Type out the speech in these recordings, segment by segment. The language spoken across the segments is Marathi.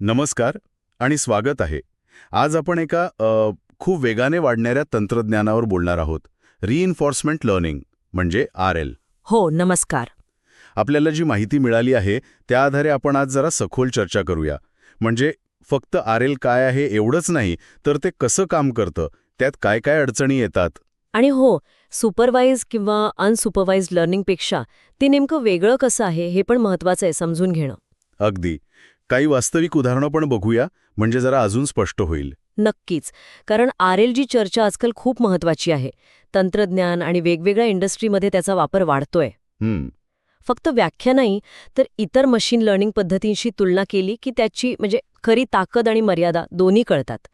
नमस्कार आणि स्वागत आहे. आज आपण एका खूप वेगाने वाढणाऱ्या तंत्रज्ञानावर बोलणार आहोत. रिइन्फॉर्समेंट लर्निंग म्हणजे आर एल हो नमस्कार. आपल्याला जी माहिती मिळाली आहे त्या आधारे आपण आज जरा सखोल चर्चा करूया. म्हणजे फक्त आर एल काय आहे एवढंच नाही तर ते कसं काम करतं? त्यात काय काय अडचणी येतात? आणि हो सुपरवाइज किंवा अनसुपरवाइज लर्निंगपेक्षा ते नेमकं वेगळं कसं आहे हे पण महत्वाचं आहे समजून घेणं. अगदी. काही वास्तविक उदाहरणं पण बघूया म्हणजे जरा अजून स्पष्ट होईल. नक्कीच. कारण आर एल जी चर्चा आजकाल खूप महत्वाची आहे. तंत्रज्ञान आणि वेगवेगळ्या इंडस्ट्रीमध्ये त्याचा वापर वाढतोय. फक्त व्याख्या नाही तर इतर मशीन लर्निंग पद्धतींशी तुलना केली की त्याची म्हणजे खरी ताकद आणि मर्यादा दोन्ही कळतात.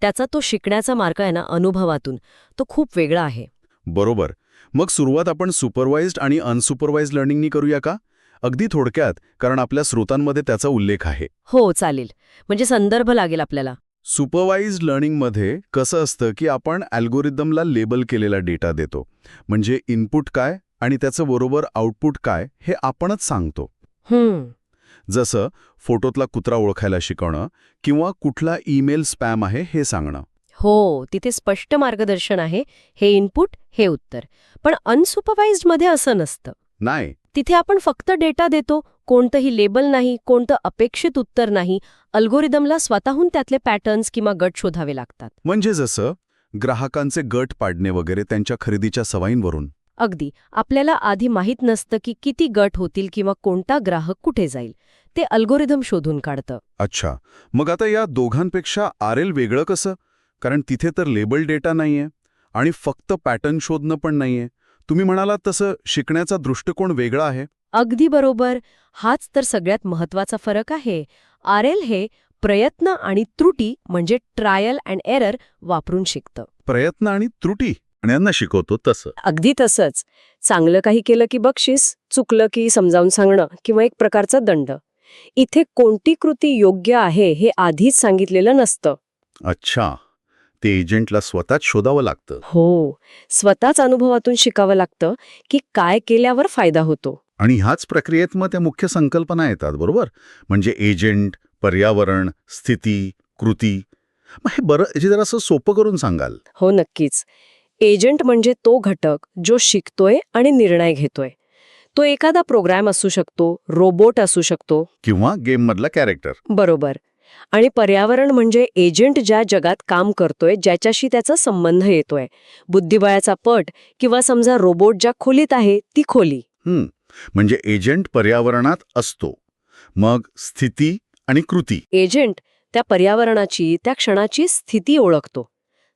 त्याचा तो शिकण्याचा मार्ग आहे ना अनुभवातून. तो खूप वेगळा आहे. बरोबर. मग सुरुवात आपण सुपरवाइज्ड आणि अनसुपरवाइज्ड लर्निंगनी करूया का? अगदी थोडक्यात कारण आपल्या स्रोतांमध्ये त्याचा उल्लेख आहे. हो चालेल. म्हणजे संदर्भ लागेल आपल्याला. सुपरवाइज्ड लर्निंगमध्ये कसं असतं की आपण अल्गोरिदमला लेबल केलेला डेटा देतो. म्हणजे इनपुट काय आणि त्याचं बरोबर आउटपुट काय हे आपणच सांगतो. जसं फोटोतला कुत्रा ओळखायला शिकवणं किंवा कुठला ईमेल स्पॅम आहे हे सांगणं. हो तिथे स्पष्ट मार्गदर्शन आहे हे इनपुट हे उत्तर. पण अनसुपरवाइज्डमध्ये असं नसतं. नाही. तिथे आपण फक्त डेटा देतो कोणतंही लेबल नाही कोणतं अपेक्षित उत्तर नाही अल्गोरिदमला स्वतःहून त्यातले पॅटर्न्स किंवा गट शोधावे लागतात. म्हणजे जसं ग्राहकांचे गट पाडणे वगैरे त्यांच्या खरेदीच्या सवयींवरून. अगदी. आपल्याला आधी माहीत नसतं की किती गट होतील किंवा कोणता ग्राहक कुठे जाईल. ते अल्गोरिदम शोधून काढतं. अच्छा. मग आता या दोघांपेक्षा आर एल वेगळं कसं? कारण तिथे तर लेबल डेटा नाहीये आणि फक्त पॅटर्न शोधणं पण नाहीये. तुम्ही म्हणालात तसं शिकण्याचा दृष्टिकोन वेगळा आहे. अगदी बरोबर. हाच तर सगळ्यात महत्त्वाचा फरक आहे. आर एल हे प्रयत्न आणि त्रुटी म्हणजे ट्रायल अँड एरर वापरून शिकतं. प्रयत्न आणि त्रुटी यांना शिकवतो तसं. अगदी तसंच. चांगलं काही केलं की बक्षीस चुकलं की समजावून सांगणं किंवा एक प्रकारचा दंड. इथे कोणती कृती योग्य आहे हे आधीच सांगितलेलं नसतं. अच्छा. ते एजंटला स्वतःच शोधावं लागतं. हो. स्वतःच अनुभवातून शिकावं लागतं की काय केल्यावर फायदा होतो. आणि ह्याच प्रक्रियेत मग त्या मुख्य संकल्पना येतात बरोबर? म्हणजे एजंट पर्यावरण स्थिती कृती. मग हे बरं याची जरा असं सोपं करून सांगाल. हो नक्कीच. एजंट म्हणजे तो घटक जो शिकतोय आणि निर्णय घेतोय. तो एखादा प्रोग्रॅम असू शकतो रोबोट असू शकतो. किंवा गेममधला कॅरेक्टर बरोबर. आणि पर्यावरण म्हणजे एजंट ज्या जगात काम करतोय ज्याच्याशी त्याचा संबंध येतोय. बुद्धिबळाचा पट किंवा समजा रोबोट ज्या खोलीत आहे ती खोली. म्हणजे एजंट पर्यावरणात असतो. मग स्थिती आणि कृती. एजंट त्या पर्यावरणाची त्या क्षणाची स्थिती ओळखतो.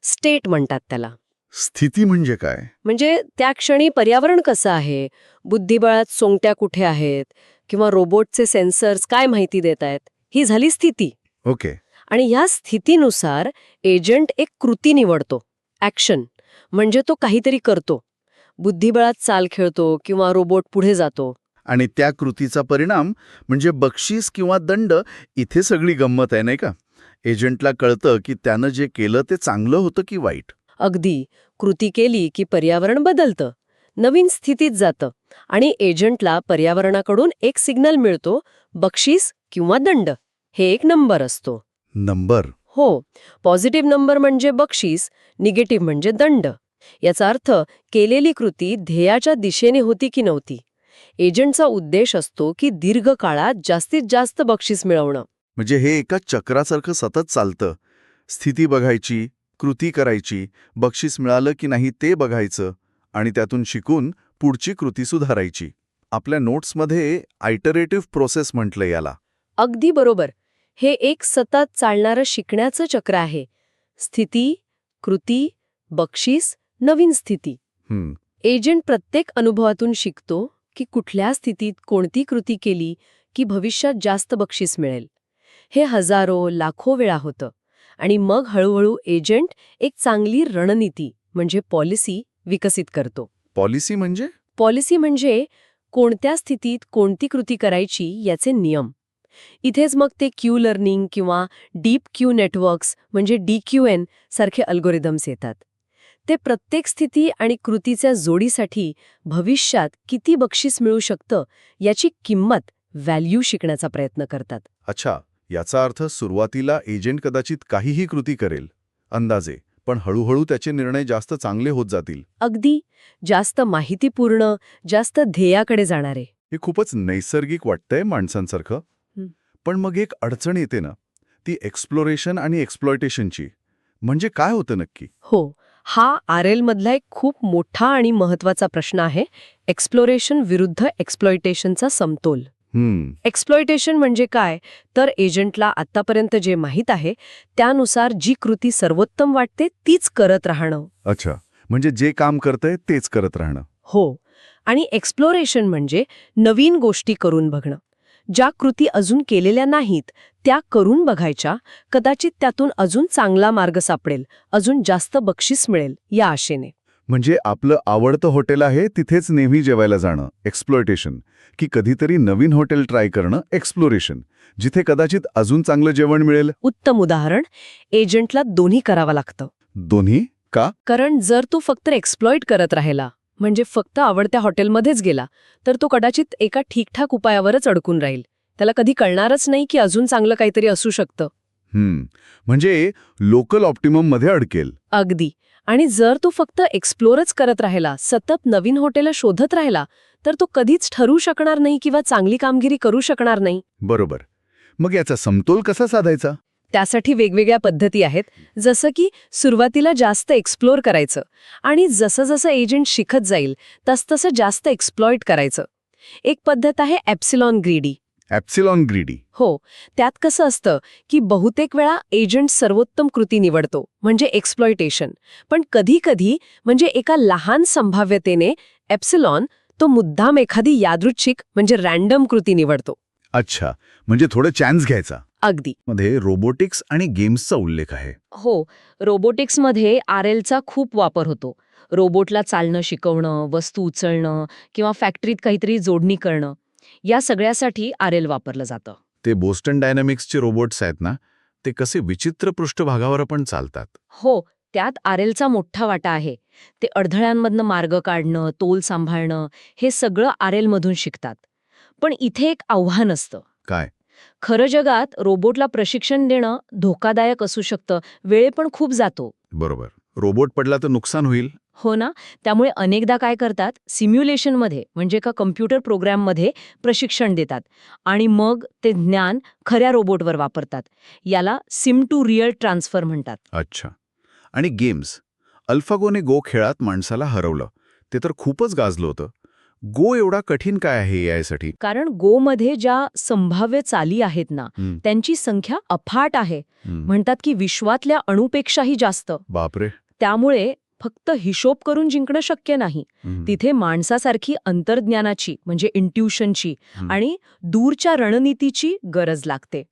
स्टेट म्हणतात त्याला. स्थिती म्हणजे काय? म्हणजे त्या क्षणी पर्यावरण कसं आहे? बुद्धिबळात सोंगट्या कुठे आहेत? किंवा रोबोटचे सेन्सर्स काय माहिती देत आहेत? ही झाली स्थिती. ओके. आणि या स्थितीनुसार एजंट एक कृती निवडतो ॲक्शन म्हणजे तो काहीतरी करतो. बुद्धिबळात चाल खेळतो किंवा रोबोट पुढे जातो. आणि त्या कृतीचा परिणाम म्हणजे बक्षीस किंवा दंड इथे सगळी गंमत आहे नाही का? एजंटला कळतं की त्यानं जे केलं ते चांगलं होतं की वाईट? अगदी. कृती केली की पर्यावरण बदलतं. नवीन स्थितीत जातं आणि एजंटला पर्यावरणाकडून एक सिग्नल मिळतो बक्षीस किंवा दंड. हे एक नंबर असतो. नंबर. हो पॉझिटिव्ह नंबर म्हणजे बक्षीस निगेटिव्ह म्हणजे दंड. याचा अर्थ केलेली कृती ध्येयाच्या दिशेने होती की नव्हती. एजंटचा उद्देश असतो की दीर्घकाळात जास्तीत जास्त बक्षीस मिळवणं. म्हणजे हे एका चक्रासारखं सतत चालतं. स्थिती बघायची कृती करायची बक्षीस मिळालं की नाही ते बघायचं आणि त्यातून शिकून पुढची कृती सुधारायची. आपल्या नोट्समध्ये आयटरेटिव्ह प्रोसेस म्हटलं याला. अगदी बरोबर. हे एक सतत चालणारं शिकण्याचं चक्र आहे. स्थिती कृती बक्षीस नवीन स्थिती. एजंट प्रत्येक अनुभवातून शिकतो की कुठल्या स्थितीत कोणती कृती केली की भविष्यात जास्त बक्षीस मिळेल. हे हजारो लाखो वेळा होतं. आणि मग हळूहळू एजंट एक चांगली रणनीती म्हणजे पॉलिसी विकसित करतो. पॉलिसी म्हणजे? पॉलिसी म्हणजे कोणत्या स्थितीत कोणती कृती करायची याचे नियम. इथेच मग ते क्यू लर्निंग किंवा डीप क्यू नेटवर्क्स म्हणजे डी क्यू एन सारखे अल्गोरिदम्स येतात. ते प्रत्येक स्थिती आणि कृतीच्या जोडीसाठी भविष्यात किती बक्षीस मिळू शकतं याची किंमत व्हॅल्यू शिकण्याचा प्रयत्न करतात. अच्छा याचा अर्थ सुरुवातीला एजंट कदाचित काहीही कृती करेल अंदाजे पण हळूहळू त्याचे निर्णय जास्त चांगले होत जातील. अगदी जास्त माहितीपूर्ण जास्त ध्येयाकडे जाणारे. हे खूपच नैसर्गिक वाटतंय माणसांसारखं. पण मग एक अडचण येते ना ती एक्सप्लोरेशन आणि एक्सप्लॉयटेशनची म्हणजे काय होतं नक्की? हो हा आर एल मधला एक खूप मोठा आणि महत्त्वाचा प्रश्न आहे एक्सप्लोरेशन विरुद्ध एक्सप्लॉयटेशनचा समतोल. हम्म. एक्सप्लॉयटेशन म्हणजे काय? तर एजंटला आत्तापर्यंत जे माहीत आहे त्यानुसार जी कृती सर्वोत्तम वाटते तीच करत राहणं. अच्छा म्हणजे जे काम करतंय तेच करत राहणं. हो आणि एक्सप्लोरेशन म्हणजे नवीन गोष्टी करून बघणं. ज्या कृती अजून केलेल्या नाहीत त्या करून बघायच्या कदाचित त्यातून अजून चांगला मार्ग सापडेल अजून जास्त बक्षीस मिळेल या आशेने. म्हणजे आपलं आवडतं हॉटेल आहे तिथेच नेहमी जेवायला जाणं एक्सप्लोयटेशन की कधीतरी नवीन हॉटेल ट्राय करणं एक्सप्लोरेशन जिथे कदाचित अजून चांगलं जेवण मिळेल. उत्तम उदाहरण एजंटला दोन्ही करावं लागतं. दोन्ही? का? कारण जर तू फक्त एक्सप्लॉइट करत राहिला म्हणजे फक्त आवडत्या हॉटेलमध्येच गेला तर तो कदाचित एका ठीकठाक उपायावरच अडकून राहील. त्याला कधी कळणारच नाही की अजून चांगलं काहीतरी असू शकतं. हम्म. म्हणजे लोकल ऑप्टिमममध्ये अडकेल. अगदी. आणि जर तू फक्त एक्सप्लोरच करत राहिला सतत नवीन हॉटेलं शोधत राहिला तर तो कधीच ठरवू शकणार नाही किंवा चांगली कामगिरी करू शकणार नाही. बरोबर. मग याचा समतोल कसा साधायचा? त्यासाठी वेगवेगळ्या पद्धती आहेत. जसं की सुरुवातीला जास्त एक्सप्लोर करायचं आणि जसं जसं एजंट शिकत जाईल तसतसं जास्त एक्सप्लॉइट करायचं. एक पद्धत आहे ॲप्सिलॉन ग्रीडी ॲप्सिलॉन ग्रीडी हो त्यात कसं असतं की बहुतेक वेळा एजंट सर्वोत्तम कृती निवडतो म्हणजे एक्सप्लॉयटेशन पण कधी कधी म्हणजे एका लहान संभाव्यतेने एप्सिलॉन तो मुद्दाम एखादी यादृच्छिक म्हणजे रॅन्डम कृती निवडतो. अच्छा म्हणजे थोडं चान्स घ्यायचा. अगदी. मध्ये रोबोटिक्स आणि गेम्सचा उल्लेख आहे. हो रोबोटिक्समध्ये आर एलचा खूप वापर होतो. रोबोटला चालणं शिकवणं वस्तू उचलणं किंवा फॅक्टरीत काहीतरी जोडणी करणं या सगळ्यासाठी आर एल वापरलं जातं. ते बोस्टन डायनामिक्सचे रोबोट्स आहेत ना ते कसे विचित्र पृष्ठभागावर पण चालतात. हो त्यात आर एलचा मोठा वाटा आहे. ते अडथळ्यांमधनं मार्ग काढणं तोल सांभाळणं हे सगळं आर एलमधून शिकतात. पण इथे एक आव्हान असतं. काय? खरं जगात रोबोटला प्रशिक्षण देणं धोकादायक असू शकतं. वेळ पण खूप जातो. बरोबर. रोबोट पडला तर नुकसान होईल? हो ना. त्यामुळे अनेकदा काय करतात? सिम्युलेशनमध्ये म्हणजे का कम्प्युटर प्रोग्राममध्ये प्रशिक्षण देतात. आणि मग ते ज्ञान खऱ्या रोबोटवर वापरतात. याला सिम टू रिअल ट्रान्सफर म्हणतात. अच्छा. आणि गेम्स. अल्फागोने गो खेळात माणसाला हरवलं. ते तर खूपच गाजलं होतं. गो एवढा कठीण काय आहे यासाठी कारण गोमध्ये ज्या संभाव्य चाली आहेत ना त्यांची संख्या अफाट आहे. म्हणतात की विश्वातल्या अणुपेक्षाही जास्त. बापरे. त्यामुळे फक्त हिशोब करून जिंकणं शक्य नाही. तिथे माणसासारखी अंतर्ज्ञानाची म्हणजे इंट्युशनची. आणि दूरच्या रणनीतीची गरज लागते.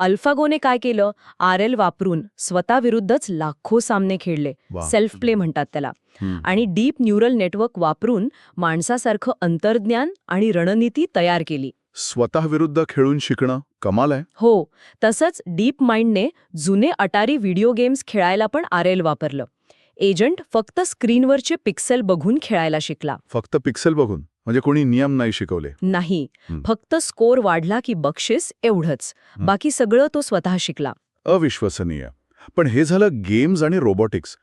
अल्फागोने काय केलं? आर एल वापरून स्वतःविरुद्धच लाखो सामने खेळले. सेल्फ प्ले म्हणतात त्याला. आणि डीप न्यूरल नेटवर्क वापरून माणसासारखं अंतर्ज्ञान आणि रणनीती तयार केली. स्वतः विरुद्ध खेळून शिकणं कमाल आहे. हो. तसंच डीप माइंडने जुने अटारी व्हिडिओ गेम्स खेळायला पण आर एल वापरलं. एजंट फक्त स्क्रीनवरचे पिक्सेल बघून खेळायला शिकला. फक्त पिक्सेल बघून? म्हणजे कोणी नियम नाही शिकवले. नाही. फक्त स्कोर वाढला की बक्षीस एवढंच. बाकी सगळं तो स्वतः शिकला. अविश्वसनीय. पण हे झालं गेम्स आणि रोबोटिक्स.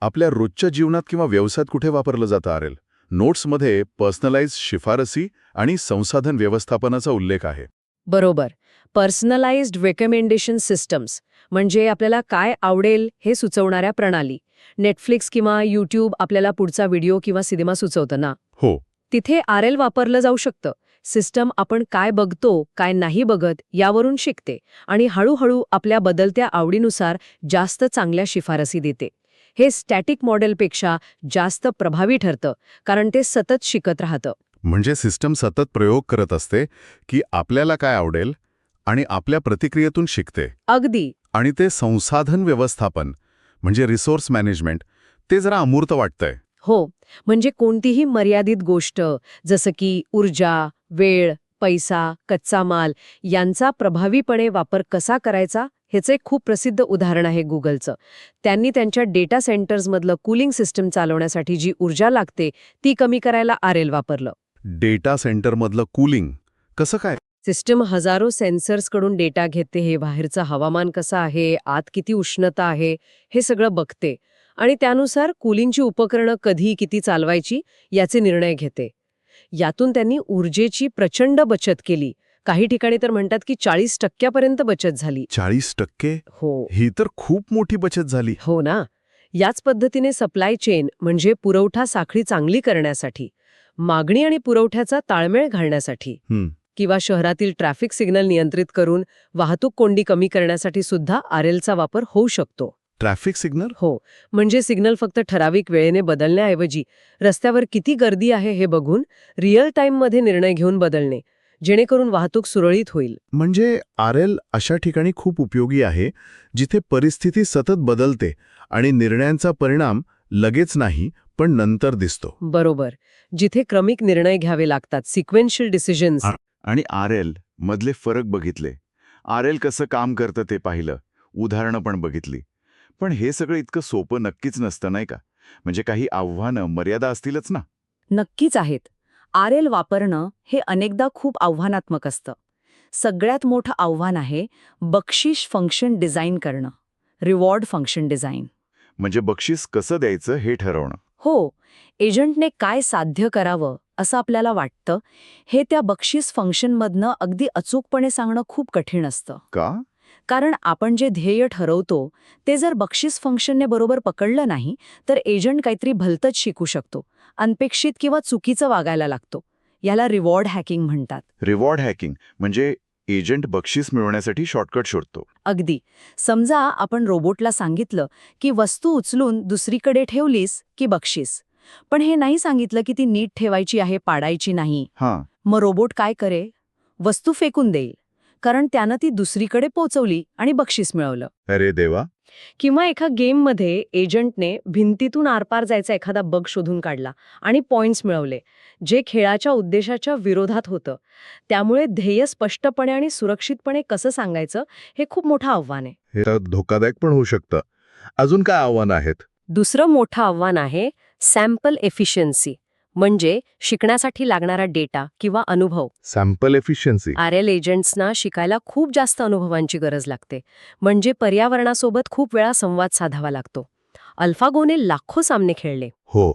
आपल्या रोजच्या जीवनात किंवा व्यवसायात कुठे वापरलं जातं आरेल? नोट्समध्ये पर्सनलाइज शिफारसी आणि संसाधन व्यवस्थापनाचा उल्लेख आहे. बरोबर. पर्सनलाइज्ड रेकमेंडेशन सिस्टम्स म्हणजे आपल्याला काय आवडेल हे सुचवणाऱ्या प्रणाली. नेटफ्लिक्स किंवा यूट्यूब आपल्याला पुढचा व्हिडिओ किंवा सिनेमा सुचवतं ना? हो. तिथे आर एल वापरलं जाऊ शकतं. सिस्टम आपण काय बघतो काय नाही बघत यावरून शिकते आणि हळूहळू आपल्या बदलत्या आवडीनुसार जास्त चांगल्या शिफारसी देते. हे स्टॅटिक मॉडेलपेक्षा जास्त प्रभावी ठरतं कारण ते सतत शिकत राहतं. म्हणजे सिस्टम सतत प्रयोग करत असते की आपल्याला काय आवडेल आणि आपल्या प्रतिक्रियेतून शिकते. अगदी. आणि ते संसाधन व्यवस्थापन म्हणजे रिसोर्स मॅनेजमेंट ते जरा अमूर्त वाटतंय. हो म्हणजे कोणतीही मर्यादित गोष्ट जसं की ऊर्जा वेळ पैसा कच्चा माल यांचा प्रभावीपणे वापर कसा करायचा ह्याचं एक खूप प्रसिद्ध उदाहरण आहे गुगलचं. त्यांनी त्यांच्या डेटा सेंटर्समधलं कूलिंग सिस्टम चालवण्यासाठी जी ऊर्जा लागते ती कमी करायला आर एल वापरलं. डेटा सेंटरमधलं कूलिंग कसं काय? सिस्टम हजारो सेन्सर्सकडून डेटा घेते हे बाहेरचं हवामान कसं आहे आत किती उष्णता आहे हे सगळं बघते. आणि त्यानुसार कूलिंगची उपकरणं कधी किती चालवायची याचे निर्णय घेते. यातून त्यांनी ऊर्जेची प्रचंड बचत केली. काही ठिकाणी तर म्हणतात की चाळीस टक्क्यापर्यंत बचत झाली. चाळीस टक्के? हो. ही तर खूप मोठी बचत झाली. हो ना. याच पद्धतीने सप्लाय चेन म्हणजे पुरवठा साखळी चांगली करण्यासाठी मागणी आणि पुरवठ्याचा ताळमेळ घालण्यासाठी. किंवा शहरातील ट्रॅफिक सिग्नल नियंत्रित करून वाहतूक कोंडी कमी करण्यासाठी सुद्धा आरएलचा वापर होऊ शकतो. Traffic signal? हो. म्हणजे सिग्नल फक्त ठराविक वेळेने बदलण्याऐवजी रस्त्यावर किती गर्दी आहे हे बघून रिअल टाईममध्ये निर्णय घेऊन बदलणे जेणेकरून वाहतूक सुरळीत होईल. म्हणजे आर एल अशा ठिकाणी खूप उपयोगी आहे जिथे परिस्थिती सतत बदलते आणि निर्णयांचा परिणाम लगेच नाही पण नंतर दिसतो. बरोबर. जिथे क्रमिक निर्णय घ्यावे लागतात सिक्वेन्शियल डिसिजन्स आ- आणि आर एल मधले फरक बघितले. आर एल कसं काम करतं ते पाहिलं उदाहरणं पण बघितली. पण हे सगळं इतकं सोपं नक्कीच नसतं नाही का? म्हणजे काही आव्हानं मर्यादा असतीलच ना? नक्कीच आहेत. आर एल वापरणं हे अनेकदा खूप आव्हानात्मक असतं. सगळ्यात मोठं आव्हान आहे बक्षीस फंक्शन डिझाईन करणं. रिवॉर्ड फंक्शन डिझाईन म्हणजे बक्षीस कसं द्यायचं हे ठरवणं. हो एजंटने काय साध्य करावं असं आपल्याला वाटतं हे त्या बक्षीस फंक्शनमधनं अगदी अचूकपणे सांगणं खूप कठीण असतं. का? कारण आपण जे ध्येय ठरवतो ते जर बक्षीस फंक्शनने बरोबर पकडलं नाही तर एजंट काहीतरी भलतंच शिकू शकतो अनपेक्षित किंवा चुकीचं वागायला लागतो. याला रिवॉर्ड हॅकिंग म्हणतात. रिवॉर्ड हॅकिंग म्हणजे एजंट बक्षीस मिळवण्यासाठी शॉर्टकट शोधतो. अगदी. समजा आपण रोबोटला सांगितलं की वस्तू उचलून दुसरीकडे ठेवलीस की बक्षीस. पण हे नाही सांगितलं की ती नीट ठेवायची आहे पाडायची नाही. मग रोबोट काय करे? वस्तू फेकून देईल. कारण त्यानं ती दुसरीकडे पोचवली आणि बक्षीस मिळवलं. अरे देवा. किंवा एका गेममध्ये एजंटने भिंतीतून आरपार जायचा एखादा बग शोधून काढला आणि पॉइंट्स मिळवले जे खेळाच्या उद्देशाच्या विरोधात होतं. त्यामुळे ध्येय स्पष्टपणे आणि सुरक्षितपणे कसं सांगायचं हे खूप मोठं आव्हान आहे. हे तर धोकादायक पण होऊ शकतं. अजून काय आव्हानं आहेत? दुसरं मोठं आव्हान आहे सॅम्पल एफिशियन्सी. म्हणजे शिकण्यासाठी लागणारा डेटा किंवा अनुभव. सॅम्पल एफिशियन्सी आर एल एजंट्सना शिकायला खूप जास्त अनुभवांची गरज लागते. म्हणजे पर्यावरणासोबत खूप वेळा संवाद साधावा लागतो. अल्फागोने लाखो सामने खेळले. हो.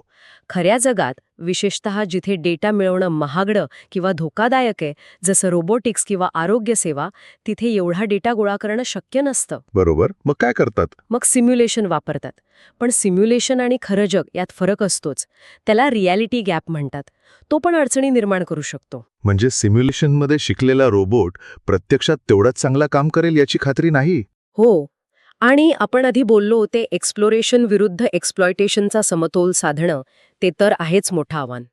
खऱ्या जगात विशेषत जिथे डेटा मिळवणं महागडं किंवा धोकादायक आहे जसं रोबोटिक्स किंवा आरोग्य सेवा तिथे एवढा डेटा गोळा करणं शक्य नसतं. बरोबर. मग काय करतात? मग सिम्युलेशन वापरतात. पण सिम्युलेशन आणि खरं जग यात फरक असतोच. त्याला रियालिटी गॅप म्हणतात. तो पण अडचणी निर्माण करू शकतो. म्हणजे सिम्युलेशनमध्ये शिकलेला रोबोट प्रत्यक्षात तेवढंच चांगलं काम करेल याची खात्री नाही? हो. आणि आपण आधी बोललो ते एक्सप्लोरेशन विरुद्ध एक्सप्लॉयटेशनचा समतोल साधणं ते तर आहेच मोठं आव्हान.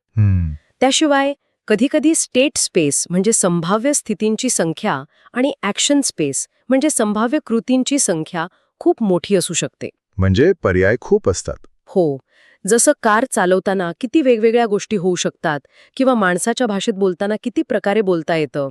त्याशिवाय कधीकधी स्टेट स्पेस म्हणजे संभाव्य स्थितींची संख्या आणि ॲक्शन स्पेस म्हणजे संभाव्य कृतींची संख्या खूप मोठी असू शकते. म्हणजे पर्याय खूप असतात. हो. जसं कार चालवताना किती वेगवेगळ्या गोष्टी होऊ शकतात किंवा माणसाच्या भाषेत बोलताना किती प्रकारे बोलता येतं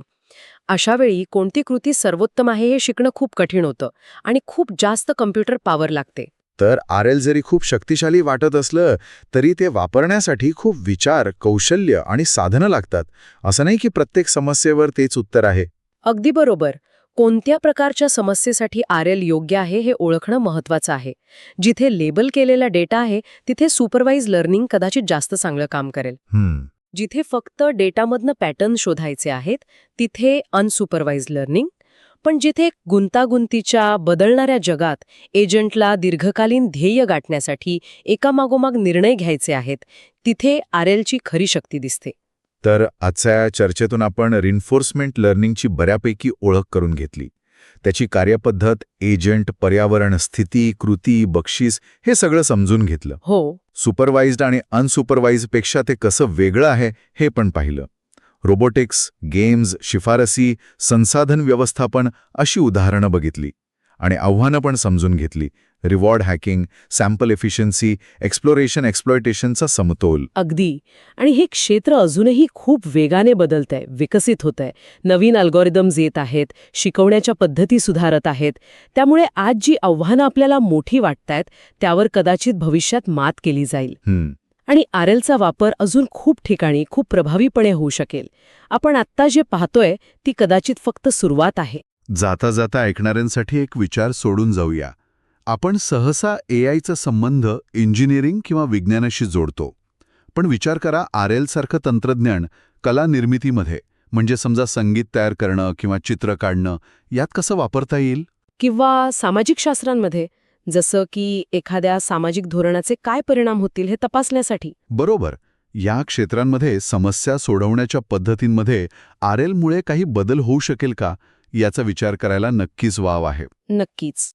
अशा वेळी कोणती कृती सर्वोत्तम आहे हे शिकणं खूप कठीण होतं आणि खूप जास्त कम्प्युटर पॉवर लागते. तर आर एल जरी खूप शक्तिशाली वाटत असलं तरी ते वापरण्यासाठी खूप विचार कौशल्य आणि साधनं लागतात. असं नाही की प्रत्येक समस्येवर तेच उत्तर आहे. अगदी बरोबर. कोणत्या प्रकारच्या समस्येसाठी आर एल योग्य आहे हे ओळखणं महत्वाचं आहे. जिथे लेबल केलेला डेटा आहे तिथे सुपरवाइज लर्निंग कदाचित जास्त चांगलं काम करेल. हम्म. जिथे फक्त डेटामधनं पॅटर्न शोधायचे आहेत तिथे अनसुपरवाइज लर्निंग पण जिथे गुंतागुंतीच्या बदलणाऱ्या जगात एजंटला दीर्घकालीन ध्येय गाठण्यासाठी एकामागोमाग निर्णय घ्यायचे आहेत तिथे आर एलची खरी शक्ती दिसते. तर आजच्या चर्चेतून आपण रिन्फोर्समेंट लर्निंगची बऱ्यापैकी ओळख करून घेतली. त्याची कार्यपद्धत एजंट पर्यावरण स्थिती कृती बक्षीस हे सगळं समजून घेतलं. हो. सुपरवाइज्ड आणि अनसुपरवाइज्डपेक्षा ते कसं वेगळं आहे हे पण पाहिलं. रोबोटिक्स गेम्स शिफारसी संसाधन व्यवस्थापन अशी उदाहरणं बघितली आणि आव्हानं पण समजून घेतली. Reward hacking sample efficiency exploration एक्सप्लॉयटेशनचा समतोल. अगदी. आणि हे क्षेत्र अजूनही खूप वेगाने बदलत आहे विकसित होत आहे नवीन अल्गोरिदम्स येत आहेत शिकवण्याच्या पद्धती सुधारत आहेत. त्यामुळे आज जी आव्हानं आपल्याला मोठी वाटतायत त्यावर कदाचित भविष्यात मात केली जाईल. आणि आर एलचा वापर अजून खूप ठिकाणी खूप प्रभावीपणे होऊ शकेल. आपण आत्ता जे पाहतोय ती कदाचित फक्त सुरुवात आहे. जाता जाता ऐकणाऱ्यांसाठी एक विचार सोडून जाऊया. आपण सहसा ए आयचा संबंध इंजिनिअरिंग किंवा विज्ञानाशी जोडतो. पण विचार करा आर एल सारखं तंत्रज्ञान कला निर्मितीमध्ये. म्हणजे समजा संगीत तयार करणं किंवा चित्र काढणं यात कसं वापरता येईल? किंवा सामाजिक शास्त्रांमध्ये जसं की एखाद्या सामाजिक धोरणाचे काय परिणाम होतील हे तपासण्यासाठी? बरोबर. या क्षेत्रांमध्ये समस्या सोडवण्याच्या पद्धतींमध्ये आर एलमुळे काही बदल होऊ शकेल का? याचा विचार करायला नक्कीच वाव आहे. नक्कीच.